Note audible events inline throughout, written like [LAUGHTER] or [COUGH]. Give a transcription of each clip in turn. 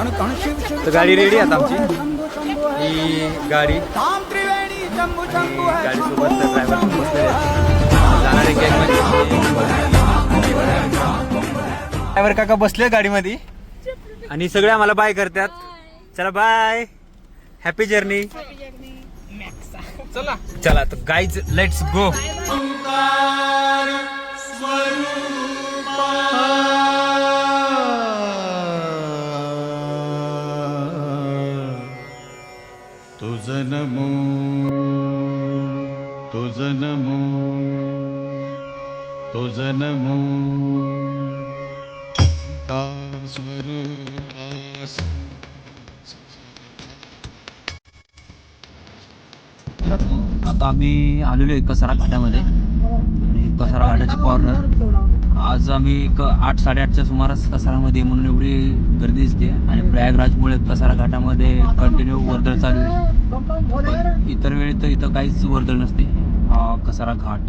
तर गाडी रेडी आहे आता आमची. ही. गाडी. गाडीसोबत ड्रायव्हर पण बसलेले आहेत. जाणारे गॅंग ड्रायव्हर काका बसले गाडीमध्ये. आणि सगळे आम्हाला बाय करतात. चला बाय हॅपी जर्नी चला. चला तर गाईज लेट्स गो तुझ नमो तुझ नमो तुझ नमो स्वरूपास आता आम्ही आलेलो आहे कसारा घाटामध्ये. आणि कसारा घाटाचे कॉर्नर आज आम्ही एक आठ साडेआठच्या सुमारास कसारामध्ये म्हणून एवढी गर्दी दिसते आणि प्रयागराजमुळे कसारा घाटामध्ये कंटिन्यू वर्दळ चालू आहे. इतर वेळी तर इथं काहीच वर्दळ नसते. हा कसारा घाट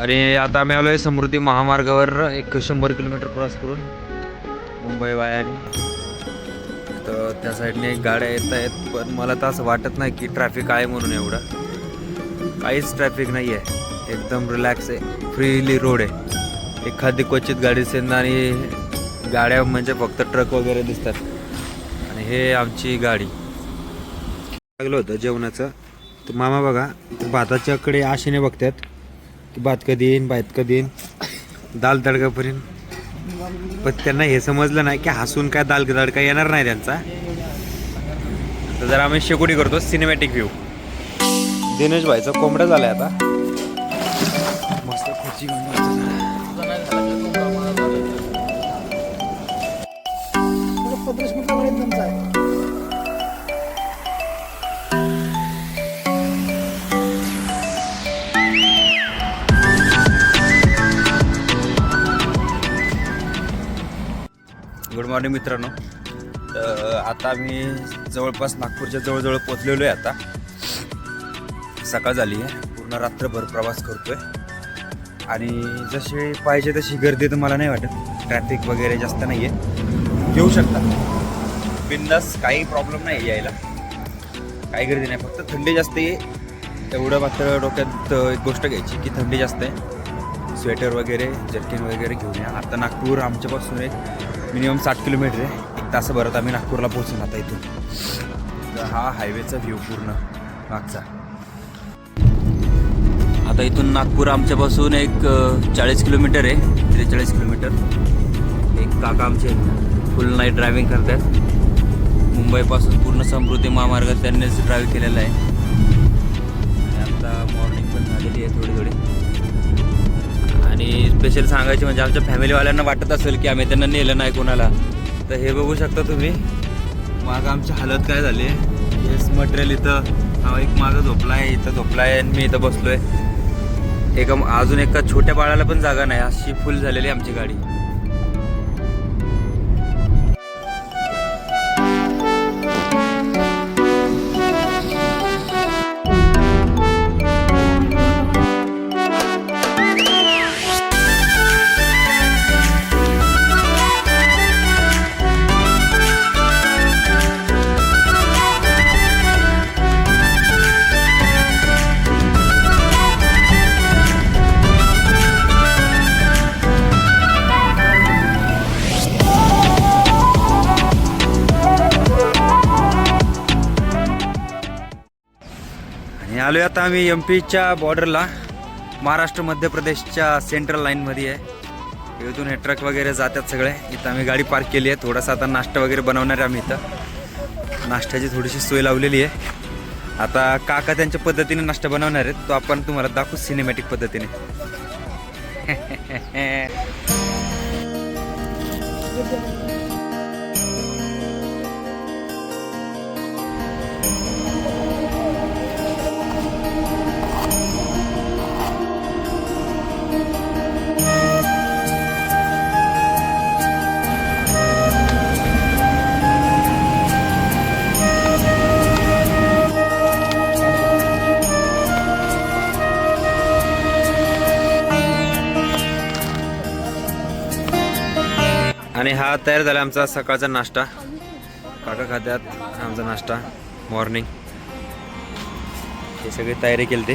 आणि आता आम्ही आहे समृद्धी महामार्गावर एक शंभर किलोमीटर प्रवास करून मुंबई वायाने तर त्या साईडने गाड्या येत आहेत पण मला तर असं वाटत नाही की ट्रॅफिक आहे म्हणून एवढं. काहीच ट्रॅफिक नाही आहे. एकदम रिलॅक्स आहे. फ्रीली रोड आहे. एखादी क्वचित गाडी दिसेल आणि गाड्या म्हणजे फक्त ट्रक वगैरे दिसतात. आणि हे आमची गाडी. लागलं होतं जेवणाचं. तर मामा बघा भाताच्याकडे आशेने बघतात. की भात कधी येईन भात कधी येईन दाल तडकापर्यंत. पण त्यांना हे समजलं नाही की हसून काय दाल तडका येणार नाही त्यांचा. तर जर आम्ही शेकोटी करतो सिनेमॅटिक व्ह्यू दिनेश भाईचा कोंबडा झालाय आता. मस्त खुर्ची गुड मॉर्निंग मित्रांनो तर आता मी जवळपास नागपूरच्या जवळजवळ पोचलेलो आहे आता. सकाळ झाली आहे पूर्ण रात्रभर प्रवास करतोय. आणि जशी पाहिजे तशी गर्दी तर मला नाही वाटत. ट्रॅफिक वगैरे जास्त नाही आहे घेऊ शकता. बिंदास काही प्रॉब्लेम नाही यायला. काही गर्दी नाही. फक्त थंडी जास्त आहे. एवढं मात्र डोक्यात एक गोष्ट घ्यायची की थंडी जास्त आहे. स्वेटर वगैरे जर्किन वगैरे घेऊन या. आता नागपूर आमच्यापासून एक मिनिमम साठ किलोमीटर आहे. एक तासाभरात आम्ही नागपूरला पोहोचून आता इथून. तर हा हायवेचा व्ह्यू पूर्ण मागचा. आता इथून नागपूर आमच्यापासून एक चाळीस किलोमीटर आहे. त्रेचाळीस किलोमीटर. एक काका आमचे फुल नाईट ड्रायव्हिंग करतात. मुंबईपासून पूर्ण समृद्धी महामार्ग त्यांनीच ड्राईव्ह केलेला आहे. आणि स्पेशल सांगायचे म्हणजे आमच्या फॅमिलीवाल्यांना वाटत असेल की आम्ही त्यांना नेलं नाही कोणाला. तर हे बघू शकता तुम्ही. मागं आमची हालत काय झाली? हेच मटेरियल इथं हा एक मागं आहे इथं झोपला आहे आणि मी इथं बसलो आहे एका अजून एका छोट्या बाळाला पण जागा नाही अशी फुल झालेली आहे आमची गाडी. आता आम्ही एम पीच्या बॉर्डरला महाराष्ट्र मध्य प्रदेशच्या सेंट्रल लाईनमध्ये आहे. इथून हे ट्रक वगैरे जातात सगळे. इथं आम्ही गाडी पार्क केली आहे. थोडासा आता नाश्ता वगैरे बनवणार आहे आम्ही इथं. नाश्त्याची थोडीशी सोय लावलेली आहे. आता काका त्यांच्या पद्धतीने नाश्ता बनवणार आहेत. तो आपण तुम्हाला दाखवू सिनेमॅटिक पद्धतीने. [LAUGHS] आणि हा तयार झाला आमचा सकाळचा नाश्ता. काका खात्यात आमचा नाश्ता. मॉर्निंग हे सगळी तयारी केली ते.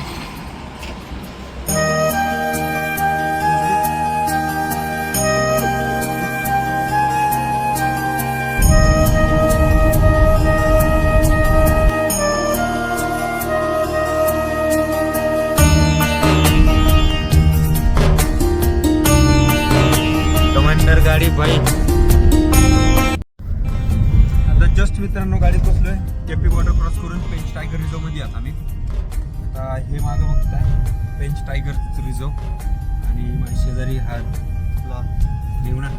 मित्रांनो गाडीत बसलोय केपी बॉर्डर क्रॉस करून पेंच टायगर रिझर्वमध्ये आता आम्ही. आता हे मागं बघताय. पेंच टायगर रिझर्व आणि माझ्या शेजारी हा आपला नेवणा.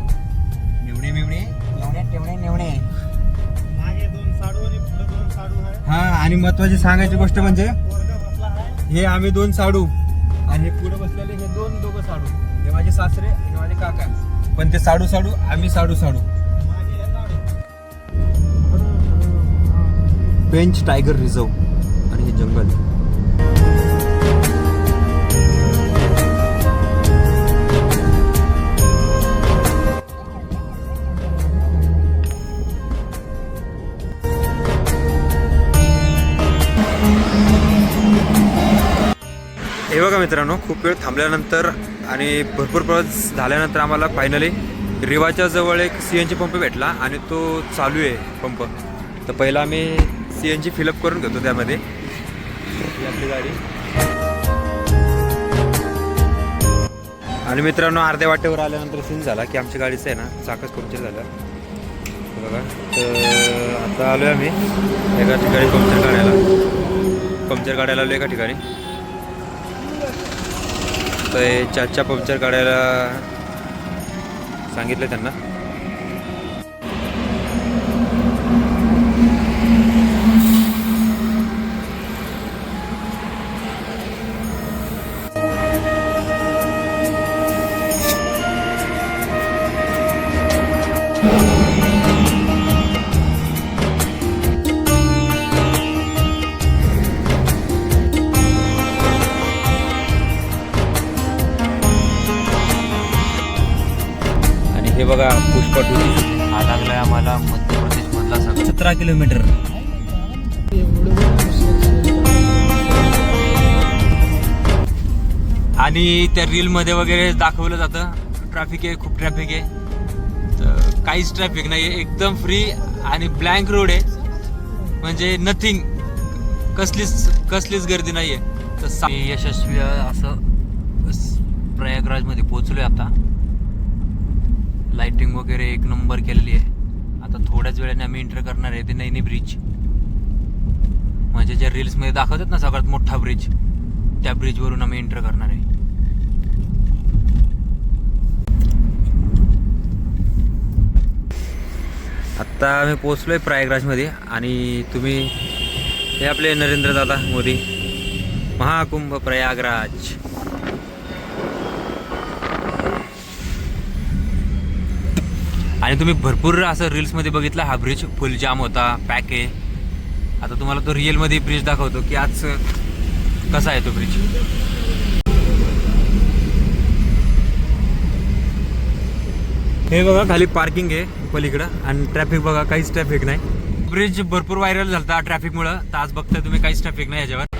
नेवणे मेवणे. नेवणे टेवणे नेवणे. मागे दोन साडू आणि पुढे दोन साडू आहे. हा आणि महत्वाची सांगायची गोष्ट म्हणजे पोरगा बसला आहे. हे आम्ही दोन साडू. आणि हे पुढे बसलेले हे दोन दोघं साडू. हे माझे सासरे हे माझे काका. पण ते साडू साडू आम्ही साडू साडू. पेंच टायगर रिझर्व आणि हे जंगल. हे बघा मित्रांनो खूप वेळ थांबल्यानंतर आणि भरपूर प्रवास झाल्यानंतर आम्हाला फायनली रिवाच्या जवळ एक सी एन जी पंप भेटला आणि तो चालू आहे पंप तर पहिला आम्ही सी एन जी फिलअप करून घेतो त्यामध्ये. आपली गाडी. आणि मित्रांनो अर्ध्या वाटेवर आल्यानंतर सीन झाला की आमच्या गाडीचं आहे ना चाकच पंक्चर झालं. बघा तर आता आलो आहे आम्ही एका ठिकाणी पंक्चर काढायला. पंक्चर काढायला आलो एका ठिकाणी. तर चारच्या पंक्चर काढायला सांगितलं त्यांना. हे बघा पुष्पा टू हा लागलाय आम्हाला मध्य प्रदेश मधला सगळं. सतरा किलोमीटर. आणि त्या रीलमध्ये वगैरे दाखवलं जातं. ट्रॅफिक आहे खूप ट्रॅफिक आहे. तर काहीच ट्रॅफिक नाही आहे एकदम फ्री आणि ब्लँक रोड आहे. म्हणजे नथिंग कसलीच कसलीच गर्दी नाही आहे तर यशस्वी असं प्रयागराजमध्ये पोहोचलोय आता. लाइटिंग वगैरे एक नंबर केलेली आहे. आता थोड्याच वेळाने आम्ही एंटर करणार आहे ते नैनी ब्रिज म्हणजे ज्या रील्समध्ये दाखवतात ना सगळ्यात मोठा ब्रिज त्या ब्रिजवरून आम्ही एंटर करणार आहे. आत्ता आम्ही पोचलोय प्रयागराजमध्ये आणि तुम्ही हे आपले नरेंद्र दादा मोदी महाकुंभ प्रयागराज. आणि तुम्ही भरपूर असं रील्समध्ये बघितला हा ब्रिज फुल जाम होता पॅक आहे. आता तुम्हाला तो रिअलमध्ये ब्रिज दाखवतो की आज कसा आहे तो ब्रिज हे बघा खाली पार्किंग आहे पलीकडं आणि ट्रॅफिक बघा काहीच ट्रॅफिक नाही. ब्रिज भरपूर व्हायरल झाला ट्रॅफिकमुळं तर आज बघताय तुम्ही काहीच ट्रॅफिक नाही याच्यावर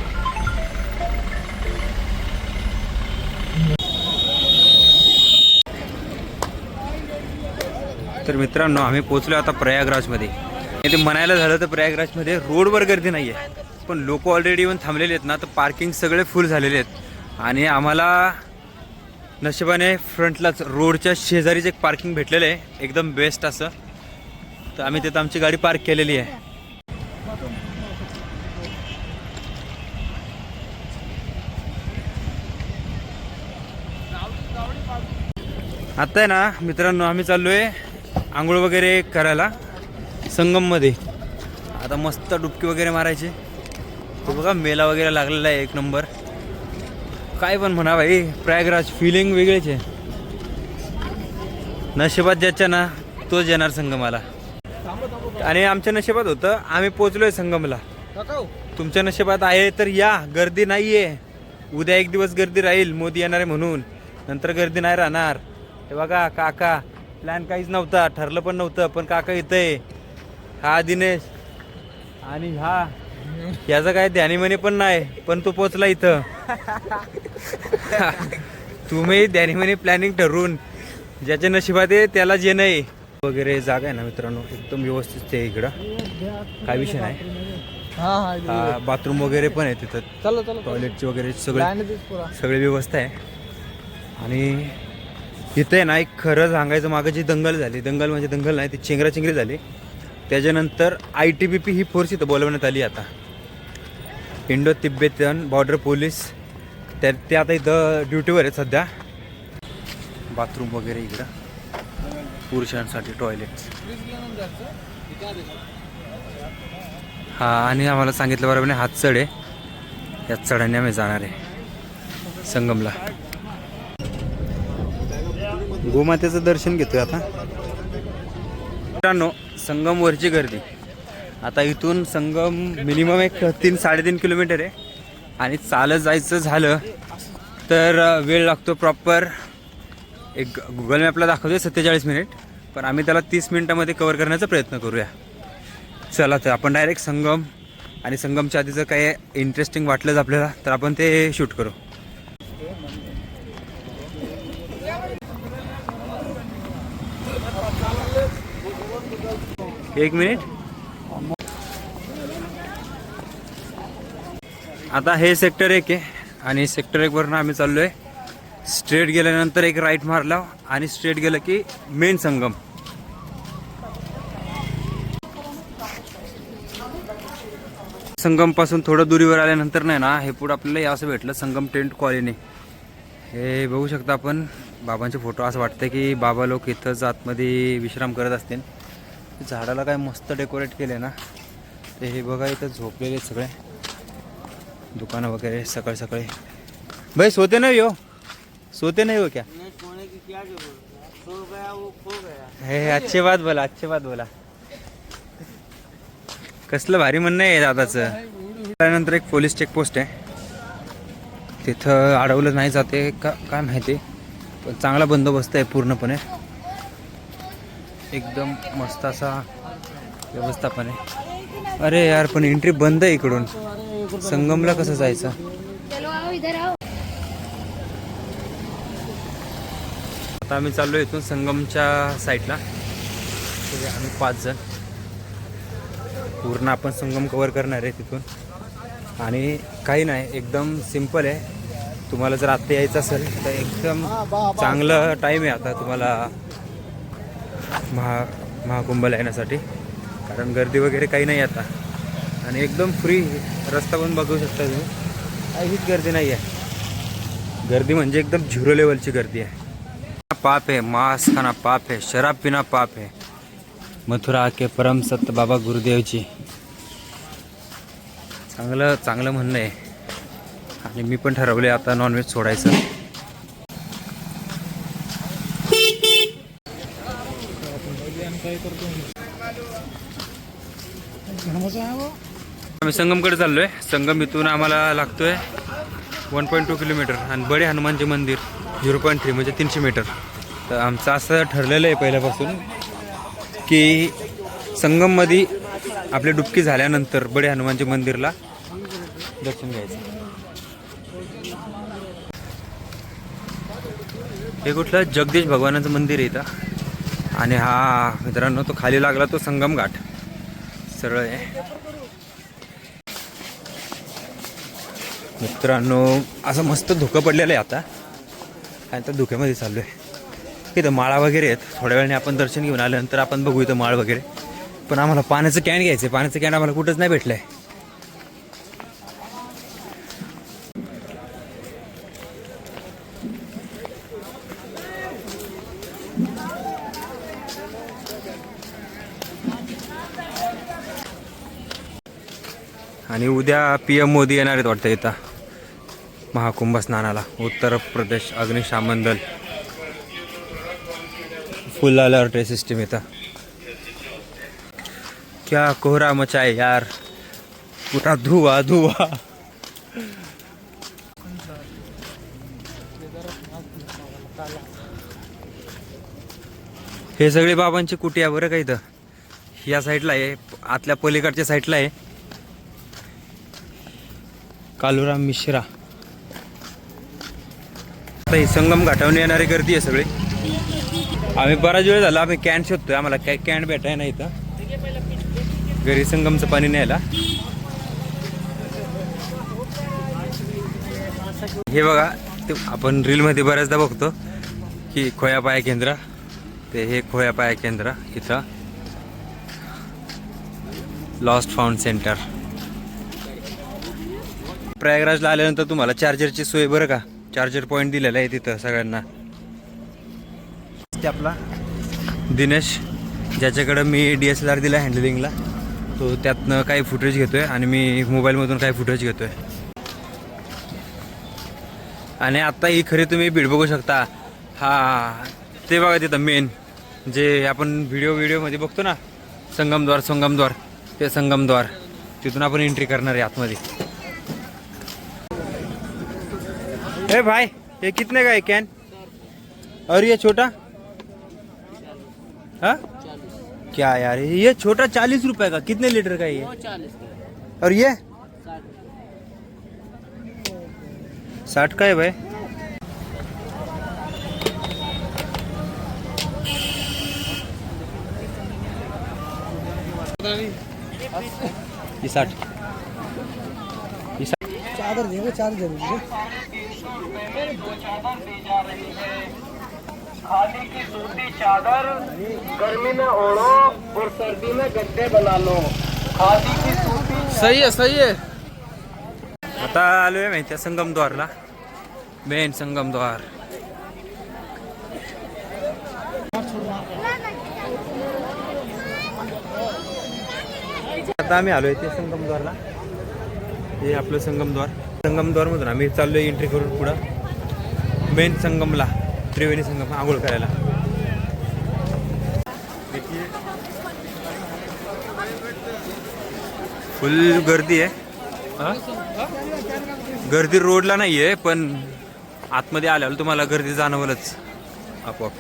तर मित्रांनो आम्ही पोचलो आता प्रयागराजमध्ये. ते म्हणायला झालं तर प्रयागराजमध्ये रोडवर गर्दी नाही आहे पण लोक ऑलरेडी येऊन थांबलेले आहेत ना तर पार्किंग सगळे फुल झालेले आहेत. आणि आम्हाला नशिबाने फ्रंटलाच रोडच्या शेजारीच एक पार्किंग भेटलेलं आहे. एकदम बेस्ट असं. तर आम्ही तिथं आमची गाडी पार्क केलेली आहे. आता आहे ना मित्रांनो आम्ही चाललो आहे आंघोळ वगैरे करायला संगममध्ये. आता मस्त डुबकी वगैरे मारायची. तो बघा मेला वगैरे लागलेला आहे एक नंबर. काय पण म्हणा भाई प्रयागराज फिलिंग वेगळीच आहे. नशिबात ज्याच्या ना तोच येणार संगमाला. आणि आमच्या नशिबात होतं आम्ही पोचलोय संगमला. तुमच्या नशिबात आहे तर या गर्दी नाही आहे उद्या एक दिवस गर्दी राहील मोदी येणार आहे म्हणून. नंतर गर्दी नाही राहणार. हे बघा काका प्लॅन काहीच नव्हता ठरलं पण नव्हतं पण काका इथं आहे हा दिनेश. आणि हा. याचं काय ध्यानीमनी पण नाही पण तो पोचला इथं. [LAUGHS] तुम्ही ध्यानीमनी प्लॅनिंग ठरवून ज्याच्या नशिबात आहे त्याला जे नाही. वगैरे जागा आहे ना मित्रांनो एकदम व्यवस्थित आहे इकडं. काय विषय नाही. बाथरूम वगैरे पण आहे तिथं. टॉयलेटची वगैरे सगळे सगळी व्यवस्था आहे. आणि इथे ना एक खरं सांगायचं मागं जी दंगल झाली दंगल म्हणजे दंगल नाही ती चेंगराचेंगरी झाली. त्याच्यानंतर आय टी बी पी ही फोर्स इथं बोलवण्यात आली आता. इंडो तिब्बेतन बॉर्डर पोलीस त्या ते आता इथं ड्युटीवर आहेत सध्या. बाथरूम वगैरे इकडं. पुरुषांसाठी टॉयलेट हा आणि आम्हाला सांगितलं बरोबर हात चढ आहे. या चढाने आम्ही जाणार आहे. संगमला. गोमातेचं दर्शन घेतोय आता. मित्रांनो संगमवरची गर्दी. आता इथून संगम मिनिमम एक तीन साडेतीन किलोमीटर आहे. आणि चालत जायचं झालं तर वेळ लागतो प्रॉपर. एक गुगल मॅपला दाखवतोय सत्तेचाळीस मिनिट. पण आम्ही त्याला तीस मिनिटामध्ये कवर करण्याचा प्रयत्न करूया. चला तर आपण डायरेक्ट संगम आणि संगमच्या आधीचं काही इंटरेस्टिंग वाटलंच आपल्याला तर आपण ते शूट करू. एक मिनिट. आता हे सेक्टर एक आहे आणि सेक्टर एकवरनं आम्ही चाललो आहे स्ट्रेट गेल्यानंतर एक राईट मारला आणि स्ट्रेट गेलं की मेन संगम. संगमपासून थोडं दुरीवर आल्यानंतर नाही ना हे पुढं आपल्याला हे असं भेटलं संगम टेंट कॉलनी. हे बघू शकता आपण. बाबांचे फोटो असं वाटतं की बाबा लोक इथंच आतमध्ये विश्राम करत असतील. झाडाला काय मस्त डेकोरेट केले ना. ते हे बघा इथं झोपलेले सगळे. दुकानं वगैरे सकाळी सकाळी. भाई सोते नाही हो. सोते नाही हो क्या? सोने की क्या जरूरत सो गया वो खो गया. हे अच्छे बात बोला अच्छे बात बोला. कसलं भारी म्हणणं आहे दादाचं. त्यानंतर एक पोलीस चेकपोस्ट आहे. तिथं अडवलं नाही जाते का काय माहिती. पण चांगला बंदोबस्त आहे पूर्णपणे. एकदम मस्त असा व्यवस्थापन आहे. अरे यार पण एंट्री बंद आहे इकडून. संगमला कसं जायचं? चलो आओ इधर आओ. आता आम्ही चाललो इथून संगमच्या साईडला. आम्ही पाच जण. पूर्ण आपण संगम कवर करणार आहे तिथून. आणि काही नाही एकदम सिंपल आहे. तुम्हाला जर आत्ता यायचं असेल तर एकदम चांगलं टाईम आहे आता तुम्हाला महा महाकुंभला येण्यासाठी. कारण गर्दी वगैरे काही नाही आता. आणि एकदम फ्री रस्ता पण बघू शकता तुम्ही. काहीच गर्दी नाही आहे. गर्दी म्हणजे एकदम झिरो लेवलची गर्दी आहे. पाप है मांस खाना पाप है शराब पीना पाप है मथुरा के परम सत्य बाबा गुरुदेवजी. चांगलं चांगलं म्हणणं आहे. आणि मी पण ठरवले आता नॉनव्हेज सोडायचं. आम्ही संगमकडे चाललोय. संगम इथून आम्हाला लागतोय वन पॉईंट टू किलोमीटर आणि बडे हनुमानचे मंदिर झिरो पॉईंट थ्री म्हणजे तीनशे मीटर. तर आमचं असं ठरलेलं आहे पहिल्यापासून की संगममध्ये आपली डुबकी झाल्यानंतर बडे हनुमानच्या मंदिरला दर्शन घ्यायचं. हे कुठलं? जगदीश भगवानाचं मंदिर आहे इथं. आणि हा मित्रांनो तो खाली लागला तो संगम घाट सरळ आहे. मित्रांनो असं मस्त धुकं पडलेलं आहे आता. आणि तर धुक्यामध्ये चाललो आहे इथं माळा वगैरे आहेत. थोड्या वेळाने आपण दर्शन घेऊन आल्यानंतर आपण बघू इथं माळ वगैरे. पण आम्हाला पाण्याचं कॅन घ्यायचं आहे पाण्याचं कॅन आम्हाला कुठंच नाही भेटलं आहे आणि उद्या पी एम मोदी येणार आहेत वाटतं इथं. महाकुंभ स्नानाला. उत्तर प्रदेश अग्निशामन दल फुल अलर्ट आहे सिस्टीम इथं. क्या कोहरा मचाय यार. पुरा धुवा धुवा. हे सगळे बाबांची कुटी आहे बरं का इथं? या साईडला आहे. आतल्या पलीकडच्या साईडला आहे. कालुराम मिश्रा. आता ही संगम घाटावून येणारी गर्दी आहे सगळी. आम्ही बराच वेळ झाला आम्ही कॅन शोधतोय. आम्हाला काय कॅन भेटाय ना इथं. घरी संगमचं पाणी न्यायला. हे बघा ते आपण रीलमध्ये बऱ्याचदा बघतो की खोया पाया केंद्र. ते हे खोया पाया केंद्र इथं. लॉस्ट फाउंड सेंटर प्रयागराजला आल्यानंतर तुम्हाला चार्जरची सोय बरं का? चार्जर पॉईंट दिलेला आहे तिथं सगळ्यांना. ते आपला. दिनेश ज्याच्याकडं मी डी एस एल आर दिला हँडलिंगला तो त्यातनं काही फुटेज घेतोय आणि मी मोबाईलमधून काही फुटेज घेतोय. आणि आता ही खरी तुम्ही बीड बघू शकता. हा ते बघा तिथं मेन जे आपण व्हिडिओ व्हिडिओमध्ये बघतो ना संगमद्वार संगमद्वार ते संगमद्वार. तिथून आपण एंट्री करणार आहे आतमध्ये. ए भाई ये कितने का है कैन और ये छोटा? हाँ? क्या यार ये छोटा चालीस रुपए का कितने लीटर का ये? और ये? साठ का है भाई। ये साठ। चादर देंगे चार जरूर खादी की सूती चादर गर्मी में ओढ़ो और सर्दी में गद्दे बना लो खादी की सूती सही आहे सही आहे आता आलोय माहिती आहे संगमद्वारला मेन संगमद्वार आता आम्ही आलोय ते संगमद्वारला हे आपलं संगमद्वार. संगमद्वारमधून आम्ही चाललोय एंट्री करून पुढं. मेन संगमला त्रिवेणी संगम आंघोळ करायला फुल गर्दी आहे? गर्दी रोडला नाही आहे पण आतमध्ये आल्यावर तुम्हाला गर्दी जाणवलंच आपोआप.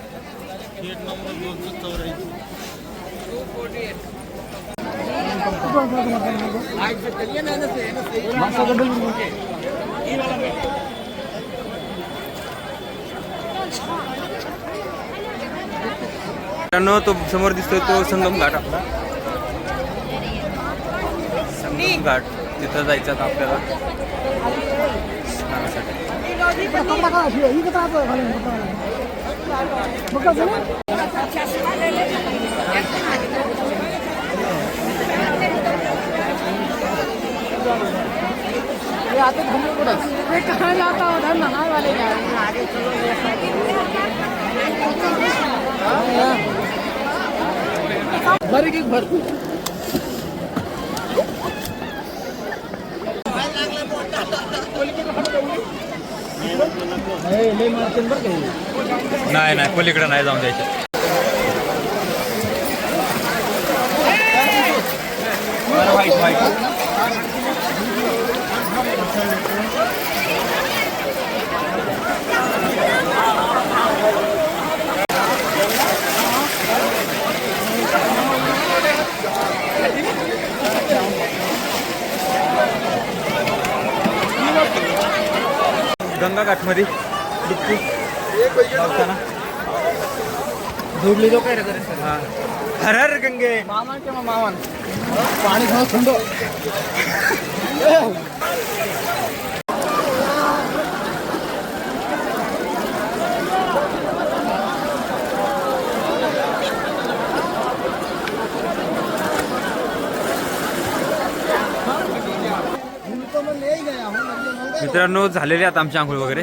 मित्रांनो तो समोर दिसतोय तो संगम घाट. आपला संगम घाट तिथं जायचं आता आपल्याला. स्नानासाठी. कहाँ जाता उधर नहाए वाले नाही नाही पलीकडे नाही जाऊन द्यायचं गंगा घाटमध्ये डुबकी लावताना झोपली तो काय हा. हर हर गंगे. मामा किंवा मामान पाणी खाऊ थंड मित्रांनो झालेले आता आमची आंघोळ वगैरे.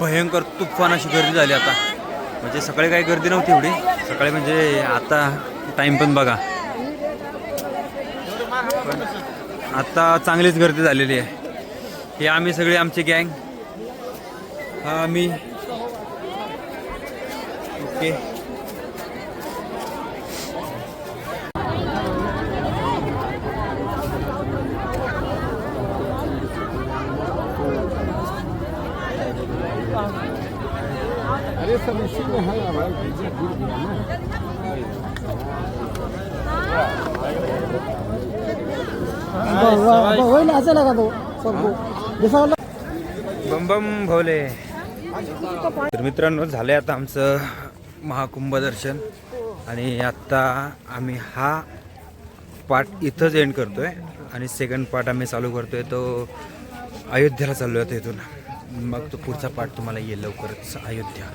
भयंकर तुफान अशी गर्दी झाली आता. म्हणजे सकाळी काही गर्दी नव्हती एवढी. सकाळी म्हणजे आता टाइम पण बघा. पण आता चांगलीच गर्दी झालेली आहे. हे आम्ही सगळे आमची गँग. हा आम्ही ओके. बम बम भोले। तर मित्रांनो झाले आता आमचं महाकुंभ दर्शन. आणि आत्ता आम्ही हा पार्ट इथंच एंड करतोय. आणि सेकंड पार्ट आम्ही चालू करतोय तो अयोध्येला चाललो आहे इथून. मग तो पुढचा पार्ट तुम्हाला येईल लवकरच अयोध्या.